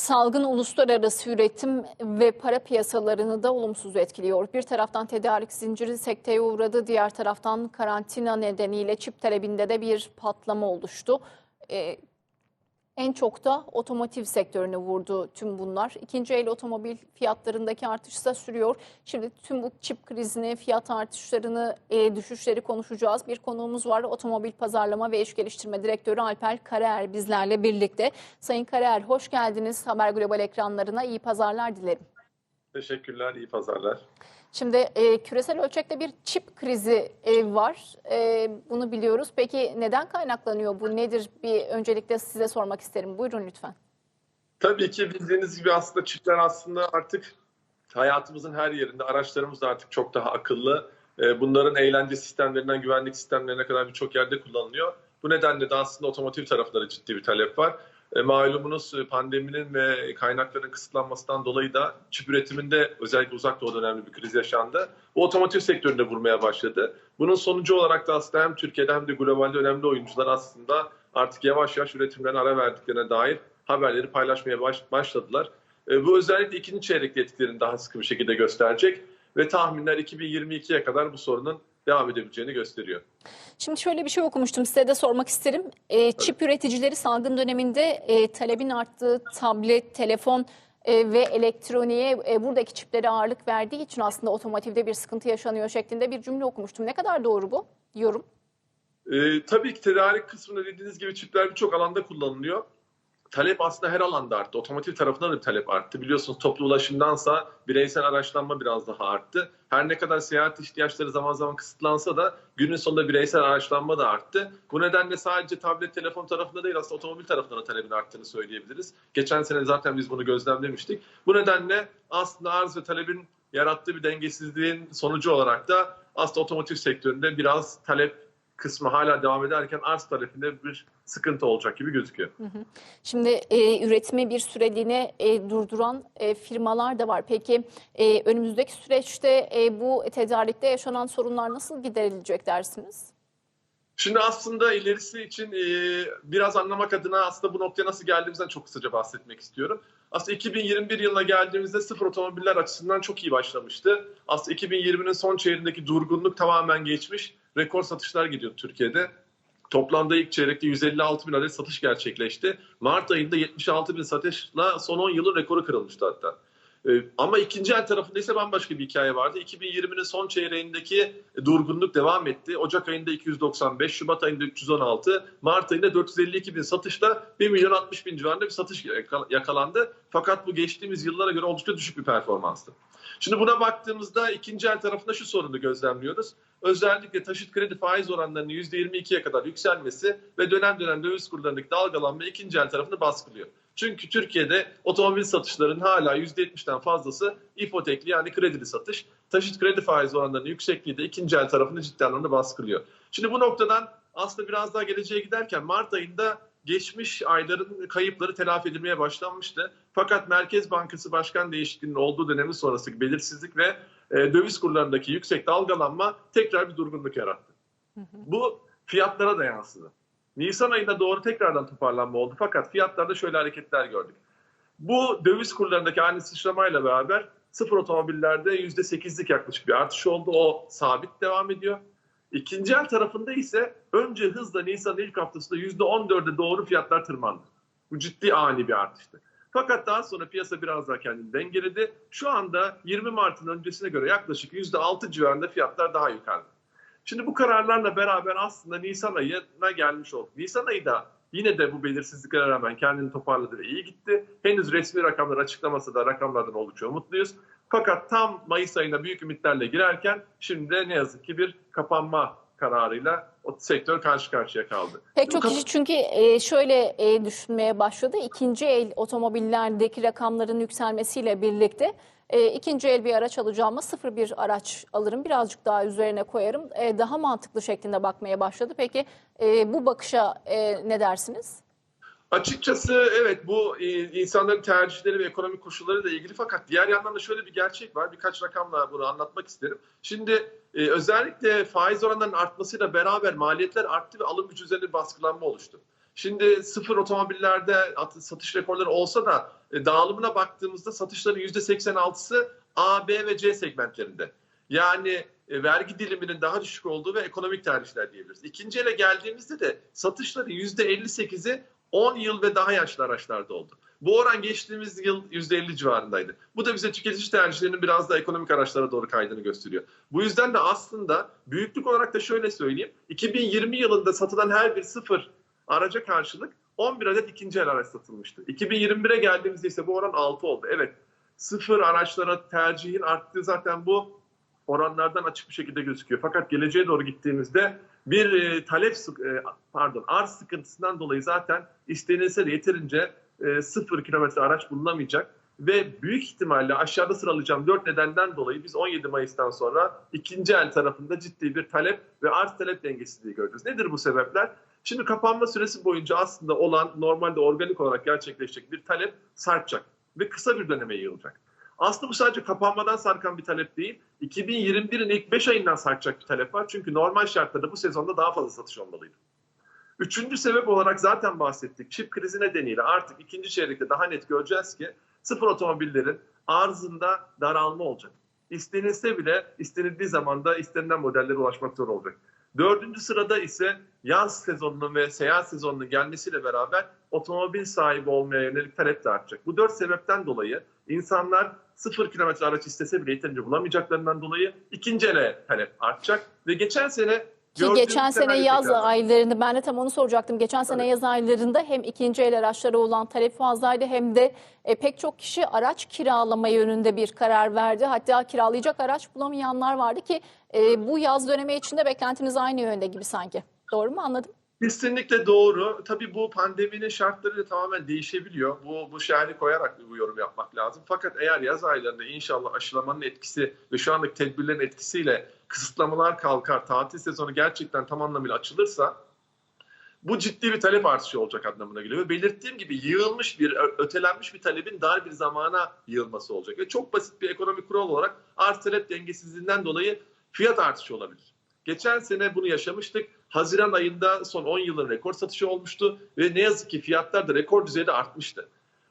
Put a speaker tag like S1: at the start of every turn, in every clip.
S1: Salgın uluslararası üretim ve para piyasalarını da olumsuz etkiliyor. Bir taraftan tedarik zinciri sekteye uğradı, diğer taraftan karantina nedeniyle çip talebinde de bir patlama oluştu. Ee, en çok da otomotiv sektörüne vurdu tüm bunlar. İkinci el otomobil fiyatlarındaki artış ise sürüyor. Şimdi tüm bu çip krizini, fiyat artışlarını, e, düşüşleri konuşacağız. Bir konuğumuz var. Otomobil Pazarlama ve İş Geliştirme Direktörü Alper Karaer bizlerle birlikte. Sayın Karaer hoş geldiniz Haber Global ekranlarına. İyi pazarlar dilerim.
S2: Teşekkürler, iyi pazarlar.
S1: Şimdi e, küresel ölçekte bir çip krizi e, var. E, bunu biliyoruz. Peki neden kaynaklanıyor bu? Nedir? Bir öncelikle size sormak isterim. Buyurun lütfen.
S2: Tabii ki bildiğiniz gibi aslında çipler aslında artık hayatımızın her yerinde. Araçlarımız da artık çok daha akıllı. E, bunların eğlence sistemlerinden güvenlik sistemlerine kadar birçok yerde kullanılıyor. Bu nedenle de aslında otomotiv tarafları ciddi bir talep var. E, malumunuz e, pandeminin ve kaynakların kısıtlanmasından dolayı da çip üretiminde özellikle uzak doğuda önemli bir kriz yaşandı. Bu otomotiv sektöründe vurmaya başladı. Bunun sonucu olarak da aslında hem Türkiye'de hem de globalde önemli oyuncular aslında artık yavaş yavaş üretimlerine ara verdiklerine dair haberleri paylaşmaya baş, başladılar. E, bu özellikle ikinci çeyrekte etkilerini daha sıkı bir şekilde gösterecek ve tahminler 2022'ye kadar bu sorunun devam edebileceğini gösteriyor.
S1: Şimdi şöyle bir şey okumuştum size de sormak isterim. E, çip üreticileri salgın döneminde e, talebin arttığı tablet, telefon e, ve elektroniğe e, buradaki çiplere ağırlık verdiği için aslında otomotivde bir sıkıntı yaşanıyor şeklinde bir cümle okumuştum. Ne kadar doğru bu yorum?
S2: E, tabii ki tedarik kısmında dediğiniz gibi çipler birçok alanda kullanılıyor talep aslında her alanda arttı. Otomotiv tarafında da bir talep arttı. Biliyorsunuz toplu ulaşımdansa bireysel araçlanma biraz daha arttı. Her ne kadar seyahat ihtiyaçları zaman zaman kısıtlansa da günün sonunda bireysel araçlanma da arttı. Bu nedenle sadece tablet, telefon tarafında değil aslında otomobil tarafında da talebin arttığını söyleyebiliriz. Geçen sene zaten biz bunu gözlemlemiştik. Bu nedenle aslında arz ve talebin yarattığı bir dengesizliğin sonucu olarak da aslında otomotiv sektöründe biraz talep kısmı hala devam ederken arz tarafında bir sıkıntı olacak gibi gözüküyor.
S1: Şimdi e, üretimi bir süreliğine e, durduran e, firmalar da var. Peki e, önümüzdeki süreçte e, bu tedarikte yaşanan sorunlar nasıl giderilecek dersiniz?
S2: Şimdi aslında ilerisi için e, biraz anlamak adına aslında bu noktaya nasıl geldiğimizden çok kısaca bahsetmek istiyorum. Aslında 2021 yılına geldiğimizde sıfır otomobiller açısından çok iyi başlamıştı. Aslında 2020'nin son çeyreğindeki durgunluk tamamen geçmiş. Rekor satışlar gidiyor Türkiye'de. Toplamda ilk çeyrekte 156 bin adet satış gerçekleşti. Mart ayında 76 bin satışla son 10 yılın rekoru kırılmıştı hatta. Ee, ama ikinci el tarafında ise bambaşka bir hikaye vardı. 2020'nin son çeyreğindeki durgunluk devam etti. Ocak ayında 295, Şubat ayında 316, Mart ayında 452 bin satışla 1 milyon 60 bin civarında bir satış yakalandı. Fakat bu geçtiğimiz yıllara göre oldukça düşük bir performanstı. Şimdi buna baktığımızda ikinci el tarafında şu sorunu gözlemliyoruz. Özellikle taşıt kredi faiz oranlarının %22'ye kadar yükselmesi ve dönem dönem döviz kurlarındaki dalgalanma ikinci el tarafını baskılıyor. Çünkü Türkiye'de otomobil satışlarının hala %70'den fazlası ipotekli yani kredili satış. Taşıt kredi faiz oranlarının yüksekliği de ikinci el tarafını ciddi anlamda baskılıyor. Şimdi bu noktadan aslında biraz daha geleceğe giderken Mart ayında geçmiş ayların kayıpları telafi edilmeye başlanmıştı. Fakat Merkez Bankası Başkan değişikliğinin olduğu dönemi sonrası belirsizlik ve e, döviz kurlarındaki yüksek dalgalanma tekrar bir durgunluk yarattı. Hı hı. Bu fiyatlara da yansıdı. Nisan ayında doğru tekrardan toparlanma oldu fakat fiyatlarda şöyle hareketler gördük. Bu döviz kurlarındaki aynı sıçramayla beraber sıfır otomobillerde %8'lik yaklaşık bir artış oldu. O sabit devam ediyor. İkinci el tarafında ise önce hızla Nisan ilk haftasında %14'e doğru fiyatlar tırmandı. Bu ciddi ani bir artıştı. Fakat daha sonra piyasa biraz daha kendini dengeledi. Şu anda 20 Mart'ın öncesine göre yaklaşık %6 civarında fiyatlar daha yukarıda. Şimdi bu kararlarla beraber aslında Nisan ayına gelmiş olduk. Nisan ayı da yine de bu belirsizliklere rağmen kendini toparladı ve iyi gitti. Henüz resmi rakamlar açıklamasa da rakamlardan oldukça umutluyuz. Fakat tam Mayıs ayına büyük ümitlerle girerken şimdi de ne yazık ki bir kapanma kararıyla o sektör karşı karşıya kaldı.
S1: Pek çok kişi çünkü e, şöyle e, düşünmeye başladı. İkinci el otomobillerdeki rakamların yükselmesiyle birlikte e, ikinci el bir araç alacağıma sıfır bir araç alırım. Birazcık daha üzerine koyarım. Daha mantıklı şeklinde bakmaya başladı. Peki bu bakışa ne dersiniz?
S2: Açıkçası evet bu insanların tercihleri ve ekonomik koşulları ile ilgili fakat diğer yandan da şöyle bir gerçek var. Birkaç rakamla bunu anlatmak isterim. Şimdi özellikle faiz oranlarının artmasıyla beraber maliyetler arttı ve alım gücü üzerinde baskılanma oluştu. Şimdi sıfır otomobillerde satış rekorları olsa da e, dağılımına baktığımızda satışların %86'sı A, B ve C segmentlerinde. Yani e, vergi diliminin daha düşük olduğu ve ekonomik tercihler diyebiliriz. İkinci ele geldiğimizde de satışların %58'i 10 yıl ve daha yaşlı araçlarda oldu. Bu oran geçtiğimiz yıl %50 civarındaydı. Bu da bize tüketici tercihlerinin biraz da ekonomik araçlara doğru kaydığını gösteriyor. Bu yüzden de aslında büyüklük olarak da şöyle söyleyeyim. 2020 yılında satılan her bir sıfır araca karşılık 11 adet ikinci el araç satılmıştı. 2021'e geldiğimizde ise bu oran 6 oldu. Evet sıfır araçlara tercihin arttığı zaten bu oranlardan açık bir şekilde gözüküyor. Fakat geleceğe doğru gittiğimizde bir e, talep e, pardon arz sıkıntısından dolayı zaten istenilse de yeterince e, sıfır kilometre araç bulunamayacak ve büyük ihtimalle aşağıda sıralayacağım dört nedenden dolayı biz 17 Mayıs'tan sonra ikinci el tarafında ciddi bir talep ve arz talep dengesizliği göreceğiz. Nedir bu sebepler? Şimdi kapanma süresi boyunca aslında olan normalde organik olarak gerçekleşecek bir talep sarkacak ve kısa bir döneme yayılacak. Aslında bu sadece kapanmadan sarkan bir talep değil. 2021'in ilk 5 ayından sarkacak bir talep var. Çünkü normal şartlarda bu sezonda daha fazla satış olmalıydı. Üçüncü sebep olarak zaten bahsettik. Çip krizi nedeniyle artık ikinci çeyrekte daha net göreceğiz ki sıfır otomobillerin arzında daralma olacak. İstenilse bile istenildiği zaman da istenilen modellere ulaşmak zor olacak. Dördüncü sırada ise yaz sezonunun ve seyahat sezonunun gelmesiyle beraber otomobil sahibi olmaya yönelik talep de artacak. Bu dört sebepten dolayı insanlar sıfır kilometre araç istese bile yeterince bulamayacaklarından dolayı ikinci ele talep artacak. Ve geçen sene
S1: Ki geçen sene yaz
S2: tekrarlandı.
S1: aylarında ben de tam onu soracaktım. Geçen sene
S2: Tabii.
S1: yaz aylarında hem ikinci el araçlara olan talep fazlaydı hem de e, pek çok kişi araç kiralama yönünde bir karar verdi. Hatta kiralayacak araç bulamayanlar vardı ki e, bu yaz dönemi içinde beklentiniz aynı yönde gibi sanki. Doğru mu anladım?
S2: Kesinlikle doğru. Tabii bu pandeminin şartları da tamamen değişebiliyor. Bu, bu şerhi koyarak bu yorum yapmak lazım. Fakat eğer yaz aylarında inşallah aşılamanın etkisi ve şu andaki tedbirlerin etkisiyle kısıtlamalar kalkar, tatil sezonu gerçekten tam anlamıyla açılırsa bu ciddi bir talep artışı olacak anlamına geliyor. Ve belirttiğim gibi yığılmış bir, ötelenmiş bir talebin dar bir zamana yığılması olacak. Ve çok basit bir ekonomik kural olarak arz talep dengesizliğinden dolayı fiyat artışı olabilir. Geçen sene bunu yaşamıştık. Haziran ayında son 10 yılın rekor satışı olmuştu ve ne yazık ki fiyatlar da rekor düzeyde artmıştı.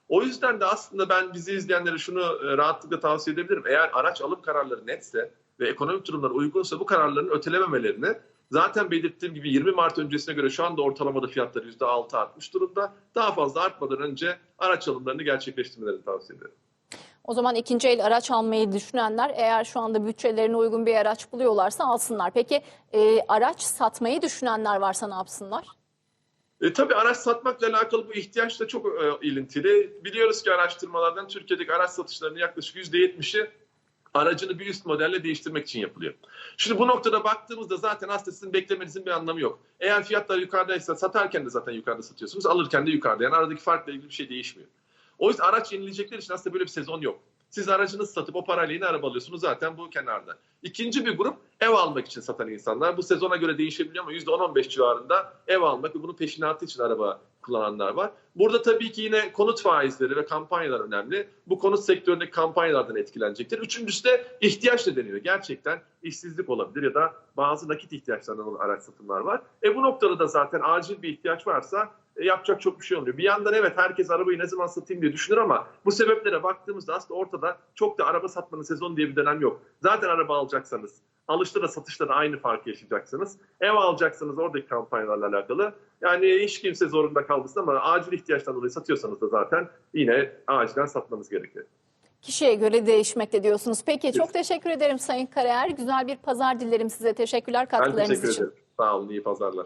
S2: O yüzden de aslında ben bizi izleyenlere şunu e, rahatlıkla tavsiye edebilirim. Eğer araç alım kararları netse ve ekonomik durumlar uygunsa bu kararların ötelememelerini zaten belirttiğim gibi 20 Mart öncesine göre şu anda ortalamada fiyatlar %6 artmış durumda. Daha fazla artmadan önce araç alımlarını gerçekleştirmelerini tavsiye ederim.
S1: O zaman ikinci el araç almayı düşünenler eğer şu anda bütçelerine uygun bir araç buluyorlarsa alsınlar. Peki e, araç satmayı düşünenler varsa ne yapsınlar?
S2: E, tabii araç satmakla alakalı bu ihtiyaç da çok e, ilintili. Biliyoruz ki araştırmalardan Türkiye'deki araç satışlarının yaklaşık %70'i aracını bir üst modelle değiştirmek için yapılıyor. Şimdi bu noktada baktığımızda zaten aslında sizin beklemenizin bir anlamı yok. Eğer fiyatlar yukarıdaysa satarken de zaten yukarıda satıyorsunuz, alırken de yukarıda. Yani aradaki farkla ilgili bir şey değişmiyor. O yüzden araç yenilecekler için aslında böyle bir sezon yok. Siz aracınızı satıp o parayla yeni araba alıyorsunuz zaten bu kenarda. İkinci bir grup ev almak için satan insanlar. Bu sezona göre değişebiliyor ama %10-15 civarında ev almak ve bunun peşinatı için araba kullananlar var. Burada tabii ki yine konut faizleri ve kampanyalar önemli. Bu konut sektöründeki kampanyalardan etkilenecektir. Üçüncüsü de ihtiyaç nedeniyle gerçekten işsizlik olabilir ya da bazı nakit ihtiyaçlarından olan araç satımlar var. E bu noktada da zaten acil bir ihtiyaç varsa e, yapacak çok bir şey olmuyor. Bir yandan evet herkes arabayı ne zaman satayım diye düşünür ama bu sebeplere baktığımızda aslında ortada çok da araba satmanın sezonu diye bir dönem yok. Zaten araba alacaksanız alışta da satışta da aynı farkı yaşayacaksınız. Ev alacaksanız oradaki kampanyalarla alakalı. Yani hiç kimse zorunda kalmasın ama acil ihtiyaçtan dolayı satıyorsanız da zaten yine acilen satmanız gerekiyor.
S1: Kişiye göre değişmekte diyorsunuz. Peki çok teşekkür ederim Sayın Karayer. Güzel bir pazar dilerim size. Teşekkürler
S2: Ben
S1: katkılarınız
S2: teşekkür
S1: için.
S2: ederim. Sağ olun, iyi pazarlar.